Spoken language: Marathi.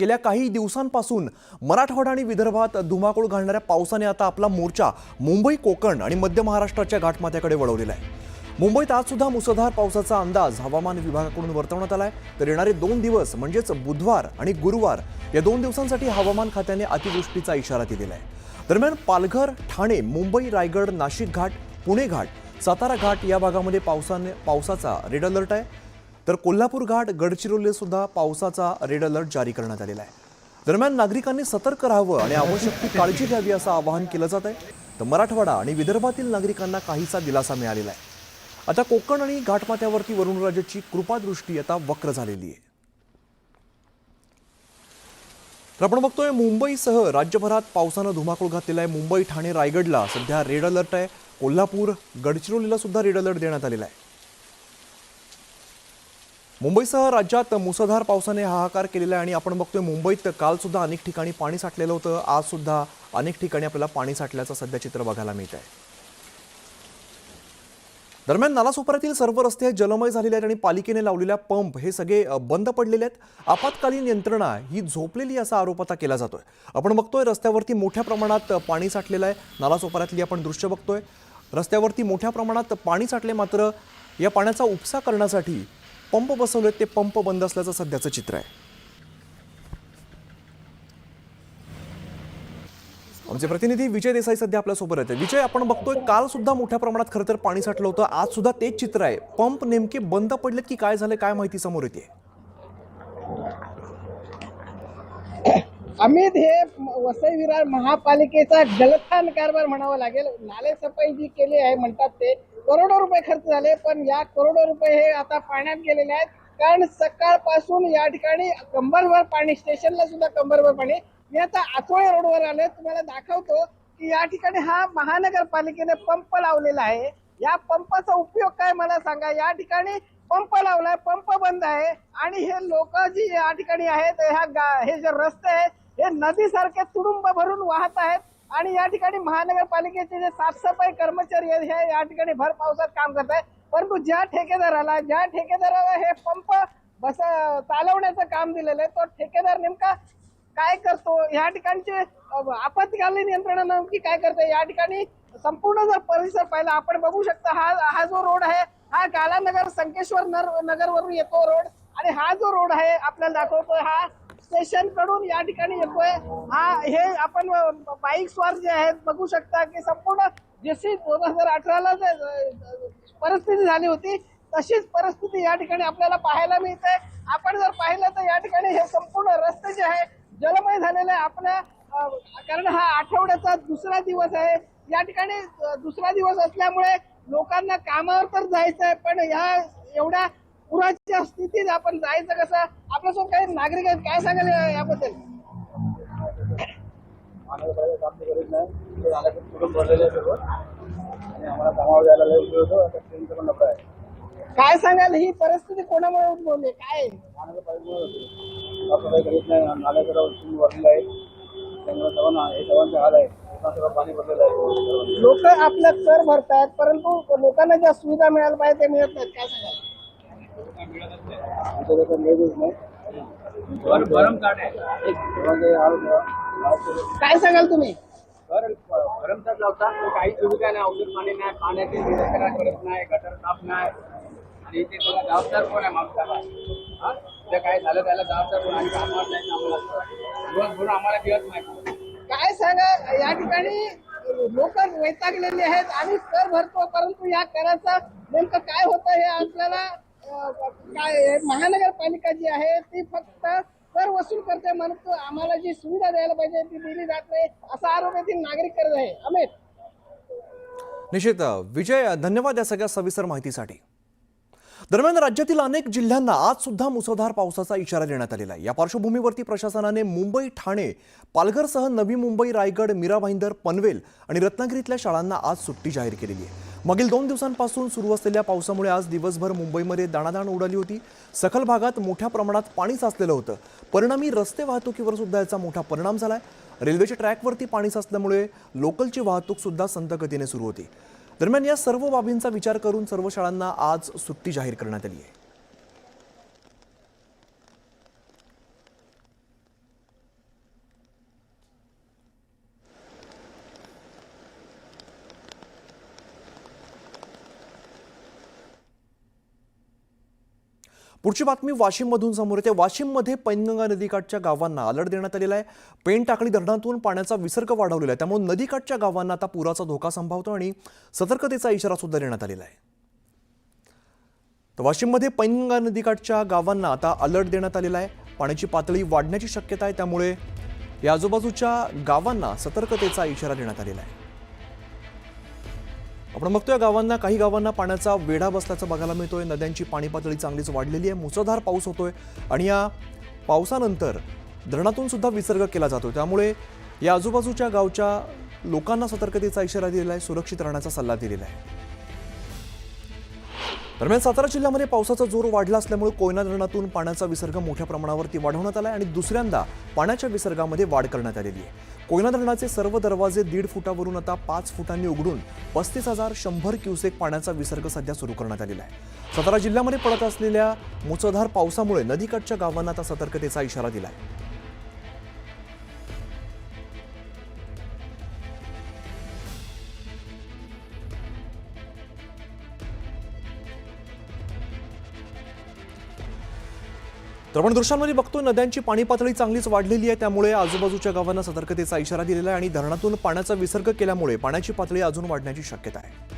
गेल्या काही दिवसांपासून मराठवाडा आणि विदर्भात धुमाकूळ घालणाऱ्या पावसाने आता आपला मोर्चा मुंबई कोकण आणि मध्य महाराष्ट्राच्या घाटमाथ्याकडे वळवलेला आहे. मुंबईत आज सुद्धा मुसळधार पावसाचा अंदाज हवामान विभागाकडून वर्तवण्यात आला आहे तर येणारे दोन दिवस म्हणजेच बुधवार आणि गुरुवार या दोन दिवसांसाठी हवामान खात्याने अतिवृष्टीचा इशारा दिलेला आहे. दरम्यान पालघर ठाणे मुंबई रायगड नाशिक घाट पुणे घाट सातारा घाट या भागामध्ये पावसाने पावसाचा रेड अलर्ट आहे. तर कोल्हापूर घाट गडचिरोली सुद्धा पावसाचा रेड अलर्ट जारी करण्यात आलेला आहे. दरम्यान नागरिकांनी सतर्क राहावं आणि आवश्यक ती काळजी घ्यावी असं आवाहन केलं जात आहे. तर मराठवाडा आणि विदर्भातील नागरिकांना काहीसा दिलासा मिळालेला आहे. आता कोकण आणि घाटमाथ्यावरती वरुणराजाची कृपादृष्टी आता वक्र झालेली आहे. तर आपण बघतोय मुंबईसह राज्यभरात पावसानं धुमाकूळ घातलेला आहे. मुंबई ठाणे रायगडला सध्या रेड अलर्ट आहे. कोल्हापूर गडचिरोलीला सुद्धा रेड अलर्ट देण्यात आलेला आहे. मुंबईसह राज्यात मुसळधार पावसाने हाहाकार केलेला आहे आणि आपण बघतोय मुंबईत कालसुद्धा अनेक ठिकाणी पाणी साठलेलं होतं. आजसुद्धा अनेक ठिकाणी आपल्याला पाणी साठल्याचं सध्या चित्र बघायला मिळत आहे दरम्यान नालासोपाऱ्यातील सर्व रस्ते जलमय झालेले आहेत आणि पालिकेने लावलेल्या पंप हे सगळे बंद पडलेले आहेत. आपत्कालीन यंत्रणा ही झोपलेली असा आरोप आता केला जातोय. आपण बघतोय रस्त्यावरती मोठ्या प्रमाणात पाणी साठलेलं आहे. नालासोपाऱ्यातली आपण दृश्य बघतोय. रस्त्यावरती मोठ्या प्रमाणात पाणी साठले मात्र या पाण्याचा उपसा करण्यासाठी पंप बसवलेत ते पंप बंद असल्याचं सध्याचं चित्र आहे. आमचे प्रतिनिधी विजय देसाई सध्या आपल्यासोबत आहेत. विजय आपण बघतोय काल सुद्धा मोठ्या प्रमाणात खरं तर पाणी साठलं होतं. आज सुद्धा तेच चित्र आहे. पंप नेमके बंद पडलेत की काय झालं काय माहिती समोर येते. अमित हे वसई विरार महापालिकेचा जलथान कारभार म्हणावा लागेल. नाले सफाई जी केली आहे म्हणतात ते. करोडो रुपये खर्च झाले पण या करोडो रुपये हे आता पाण्यात गेलेले आहेत. कारण सकाळपासून या ठिकाणी कंबरभर पाणी स्टेशनला सुद्धा कंबरभर पाणी. मी आता आचोळे रोडवर आले तुम्हाला दाखवतो की या ठिकाणी हा महानगरपालिकेने पंप लावलेला आहे. या पंपाचा उपयोग काय मला सांगा? या ठिकाणी पंप लावलाय पंप बंद आहे. आणि हे लोक जी या ठिकाणी आहेत ह्या गा- हे जे रस्ते आहेत हे नदीसारखे तुडुंब भरून वाहत आहेत. आणि या ठिकाणी महानगरपालिकेचे जे साफसफाई कर्मचारी आहेत हे या ठिकाणी भर पावसात काम करत आहेत. परंतु ज्या ठेकेदाराला ज्या ठेकेदाराला हे पंप बस चालवण्याचं काम दिलेलं आहे तो ठेकेदार नेमका काय करतो? या ठिकाणचे आपत्कालीन यंत्रणा नेमकी काय करते? या ठिकाणी संपूर्ण जर परिसर पाहिला आपण बघू शकता हा हा जो रोड आहे हा कालानगर संकेश्वर नर नगरवरून येतो रोड. आणि हा जो रोड आहे आपल्याला दाखवतो हा स्टेशनकडून या ठिकाणी येतोय. हा हे आपण बाईक स्वार जे आहेत बघू शकता की संपूर्ण जशी दोन हजार अठराला परिस्थिती झाली होती तशीच परिस्थिती या ठिकाणी आपल्याला पाहायला मिळते. आपण जर पाहिलं तर या ठिकाणी हे संपूर्ण रस्ते जे आहे जलमय झालेले आहे. आपल्या कारण हा आठवड्याचा दुसरा दिवस आहे. या ठिकाणी दुसरा दिवस असल्यामुळे लोकांना कामावर तर जायचं आहे पण ह्या एवढ्या पुराच्या स्थितीत आपण जायचं कसं? आपल्यासोबत काही नागरिक आहेत काय सांगाल या- याबद्दल? काय सांगाल? ही परिस्थिती कोणामुळे उद्भवली? काय? हे. लोक आपला कर भरतायत परंतु लोकांना ज्या सुविधा मिळायला पाहिजे ते मिळत नाहीत. काय सांगाल? मिळतच नाही. काय सांगाल तुम्ही? भरमसाठ लावतात काही सुविधा नाही औषध पाणी नाही पाण्याची व्यवस्था करत नाही गटर साफ नाही. आणि इथे कोणा जबाबदार कोण आहे माणसाला हा? ते काय झालं त्याला जबाबदार कोण आणि कामावर नाही आम्हाला दिवसभर आम्हाला दिवस नाही. काय सांगा या ठिकाणी लोक वैतागलेले आहेत आम्ही कर भरतो परंतु या कराचा नेमकं काय होतं हे आपल्याला काय महानगरपालिका जी आहे ती फक्त कर वसूल करते म्हणून आम्हाला जी सुविधा द्यायला पाहिजे ती दिली जात नाही असा आरोप येथील नागरिक करत आहे. अमित. निश्चित. विजय धन्यवाद या सगळ्या सविस्तर माहितीसाठी. दरम्यान राज्यातील अनेक जिल्ह्यांना आज सुद्धा मुसळधार पावसाचा इशारा देण्यात आलेला आहे. या पार्श्वभूमीवरती प्रशासनाने मुंबई ठाणे पालघरसह नवी मुंबई रायगड मीरा भाईंदर पनवेल आणि रत्नागिरीतल्या शाळांना आज सुट्टी जाहीर केलेली आहे. मागील दोन दिवसांपासून सुरू असलेल्या पावसामुळे आज दिवसभर मुंबईमध्ये दाणादाण उडाली होती. सखल भागात मोठ्या प्रमाणात पाणी साचलेलं होतं. परिणामी रस्ते वाहतुकीवर सुद्धा याचा मोठा परिणाम झाला आहे रेल्वेच्या ट्रॅकवरती पाणी साचल्यामुळे लोकलची वाहतूक सुद्धा संथ गतीने सुरू होती. दरम्यान या सर्व बाबींचा विचार करून सर्व शाळांना आज सुट्टी जाहीर करण्यात आली आहे. पुढची बातमी वाशिममधून समोर येते. वाशिममध्ये पैनगंगा नदीकाठच्या गावांना अलर्ट देण्यात आलेला आहे. पेन टाकळी धरणातून पाण्याचा विसर्ग वाढवलेला आहे. त्यामुळे नदीकाठच्या गावांना आता पुराचा धोका संभावतो आणि सतर्कतेचा इशारा सुद्धा देण्यात आलेला आहे. तर वाशिममध्ये पैनगंगा नदीकाठच्या गावांना आता अलर्ट देण्यात आलेला आहे. पाण्याची पातळी वाढण्याची शक्यता आहे. त्यामुळे या आजूबाजूच्या गावांना सतर्कतेचा इशारा देण्यात आलेला आहे. आपण बघतोय गावांना काही गावांना पाण्याचा वेढा बसल्याचं बघायला मिळतोय. नद्यांची पाणी पातळी चांगलीच वाढलेली आहे. मुसळधार पाऊस होतोय आणि या पावसानंतर धरणातून सुद्धा विसर्ग केला जातो त्यामुळे या आजूबाजूच्या गावच्या लोकांना सतर्कतेचा इशारा दिलेला आहे सुरक्षित राहण्याचा सल्ला दिलेला आहे. दरम्यान सातारा जिल्ह्यामध्ये पावसाचा जोर वाढला असल्यामुळे कोयना धरणातून पाण्याचा विसर्ग मोठ्या प्रमाणावरती वाढवण्यात आला आहे आणि दुसऱ्यांदा पाण्याच्या विसर्गामध्ये वाढ करण्यात आलेली आहे. कोयना धरणाचे सर्व दरवाजे दीड फुटावरून आता पाच फुटांनी उघडून पस्तीस हजार शंभर क्युसेक पाण्याचा विसर्ग सध्या सुरू करण्यात आलेला आहे. सातारा जिल्ह्यामध्ये पडत असलेल्या मुसळधार पावसामुळे नदीकाठच्या गावांना आता सतर्कतेचा इशारा दिला आहे तर आपण दृश्यांमध्ये बघतो नद्यांची पाणी पातळी चांगलीच वाढलेली आहे. त्यामुळे आजूबाजूच्या गावांना सतर्कतेचा इशारा दिलेला आहे आणि धरणातून पाण्याचा विसर्ग केल्यामुळे पाण्याची पातळी अजून वाढण्याची शक्यता आहे.